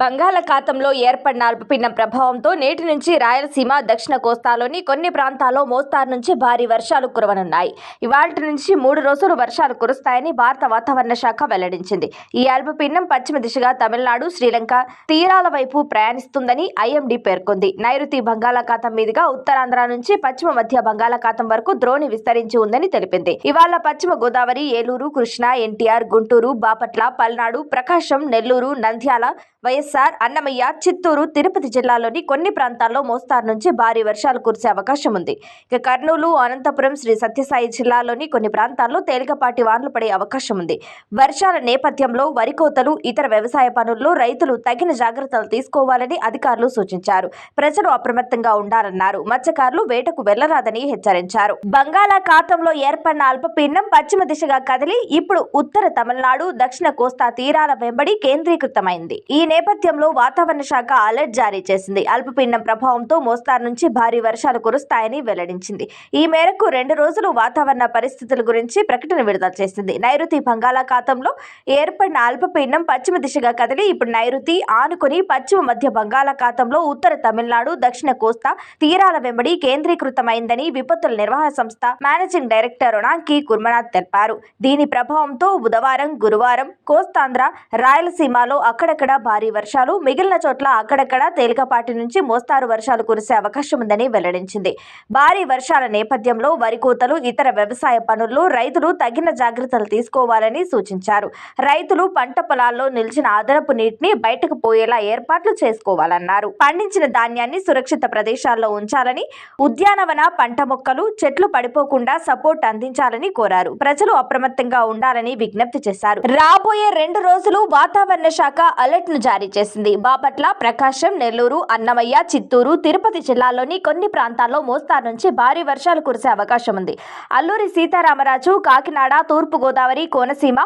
బంగాళాఖాతంలో ఏర్పడిన అల్పపీడన ప్రభావంతో నేటి నుంచి రాయలసీమ దక్షిణ కోస్తాలోని కొన్ని ప్రాంతాల్లో మోస్తారు నుంచి భారీ వర్షాలు కురవనున్నాయి. ఇవాళ నుంచి మూడు రోజులు వర్షాలు కురుస్తాయని భారత వాతావరణ శాఖ వెల్లడించింది. ఈ అల్పపీడనం పశ్చిమ దిశగా తమిళనాడు శ్రీలంక తీరాల వైపు ప్రయాణిస్తుందని ఐఎండీ పేర్కొంది. నైరుతి బంగాళాఖాతం మీదుగా ఉత్తరాంధ్ర నుంచి పశ్చిమ మధ్య బంగాళాఖాతం వరకు ద్రోణి విస్తరించి ఉందని తెలిపింది. ఇవాళ పశ్చిమ గోదావరి ఏలూరు కృష్ణా ఎన్టీఆర్ గుంటూరు బాపట్ల పల్నాడు ప్రకాశం నెల్లూరు నంద్యాల వైఎస్ఆర్ అన్నమయ్య చిత్తూరు తిరుపతి జిల్లాలోని కొన్ని ప్రాంతాల్లో మోస్తారు నుంచి భారీ వర్షాలు కురిసే అవకాశం ఉంది. ఇక కర్నూలు అనంతపురం శ్రీ సత్యసాయి జిల్లాలోని కొన్ని ప్రాంతాల్లో తేలికపాటి వానలు పడే అవకాశం ఉంది. వర్షాల నేపథ్యంలో వరి కోతలు ఇతర వ్యవసాయ పనుల్లో రైతులు తగిన జాగ్రత్తలు తీసుకోవాలని అధికారులు సూచించారు. ప్రజలు అప్రమత్తంగా ఉండాలన్నారు. మత్స్యకారులు వేటకు వెళ్ళరాదని హెచ్చరించారు. బంగాళాఖాతంలో ఏర్పడిన అల్పపీడనం పశ్చిమ దిశగా కదిలి ఇప్పుడు ఉత్తర తమిళనాడు దక్షిణ కోస్తా తీరాల వెంబడి కేంద్రీకృతమైంది. ఈ నేపథ్యంలో వాతావరణ శాఖ అలర్ట్ జారీ చేసింది. అల్పపీడనం ప్రభావంతో మోస్తారు నుంచి భారీ వర్షాలు కురుస్తాయని వెల్లడించింది. ఈ మేరకు రెండు రోజులు వాతావరణ పరిస్థితుల గురించి ప్రకటన విడుదల చేసింది. నైరుతి బంగాళాఖాతంలో ఏర్పడిన అల్పపీడనం పశ్చిమ దిశగా కదిలి ఇప్పుడు నైరుతి ఆనుకుని పశ్చిమ మధ్య బంగాళాఖాతంలో ఉత్తర తమిళనాడు దక్షిణ కోస్తా తీరాల వెంబడి కేంద్రీకృతమైందని విపత్తుల నిర్వహణ సంస్థ మేనేజింగ్ డైరెక్టర్ రొనాంకి కుర్మనాథ్ తెలిపారు. దీని ప్రభావంతో బుధవారం గురువారం కోస్తాంధ్ర రాయలసీమలో అక్కడక్కడ భారీ వర్షాలు మిగిలిన చోట్ల అక్కడక్కడ తేలికపాటి నుంచి మోస్తారు వర్షాలు కురిసే అవకాశం ఉందని వెల్లడించింది. భారీ వర్షాల నేపథ్యంలో వరి కోతలు ఇతర వ్యవసాయ పనుల్లో రైతులు తగిన జాగ్రత్తలు తీసుకోవాలని సూచించారు. రైతులు పంట పొలాల్లో నిలిచిన అదనపు నీటిని బయటకు పోయేలా ఏర్పాట్లు చేసుకోవాలన్నారు. పండించిన ధాన్యాన్ని సురక్షిత ప్రదేశాల్లో ఉంచాలని ఉద్యానవన పంట మొక్కలు చెట్లు పడిపోకుండా సపోర్ట్ అందించాలని కోరారు. ప్రజలు అప్రమత్తంగా ఉండాలని విజ్ఞప్తి చేశారు. రాబోయే రెండు రోజులు వాతావరణ శాఖ అలర్ట్ను జారీ చేసింది. బాపట్ల ప్రకాశం నెల్లూరు అన్నమయ్య చిత్తూరు తిరుపతి జిల్లాల్లోని కొన్ని ప్రాంతాల్లో మోస్తారు నుంచి భారీ వర్షాలు కురిసే అవకాశం ఉంది. అల్లూరి సీతారామరాజు కాకినాడ తూర్పు గోదావరి కోనసీమ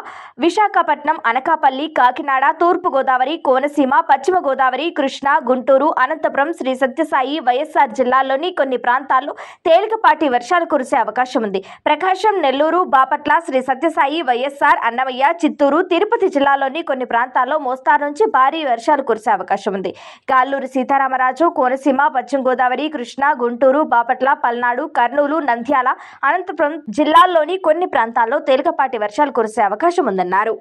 విశాఖపట్నం అనకాపల్లి కాకినాడ తూర్పు గోదావరి కోనసీమ పశ్చిమ గోదావరి కృష్ణా గుంటూరు అనంతపురం శ్రీ సత్యసాయి వైఎస్ఆర్ జిల్లాల్లోని కొన్ని ప్రాంతాల్లో తేలికపాటి వర్షాలు కురిసే అవకాశం ఉంది. ప్రకాశం నెల్లూరు బాపట్ల శ్రీ సత్యసాయి వైఎస్ఆర్ అన్నమయ్య చిత్తూరు తిరుపతి జిల్లాలోని కొన్ని ప్రాంతాల్లో మోస్తారు నుంచి భారీ భారీ వర్షాలు కురిసే అవకాశం ఉంది. కాల్లూరు సీతారామరాజు కోనసీమ పశ్చిమ గోదావరి కృష్ణా గుంటూరు బాపట్ల పల్నాడు కర్నూలు నంద్యాల అనంతపురం జిల్లాల్లోని కొన్ని ప్రాంతాల్లో తేలికపాటి వర్షాలు కురిసే అవకాశం ఉందన్నారు.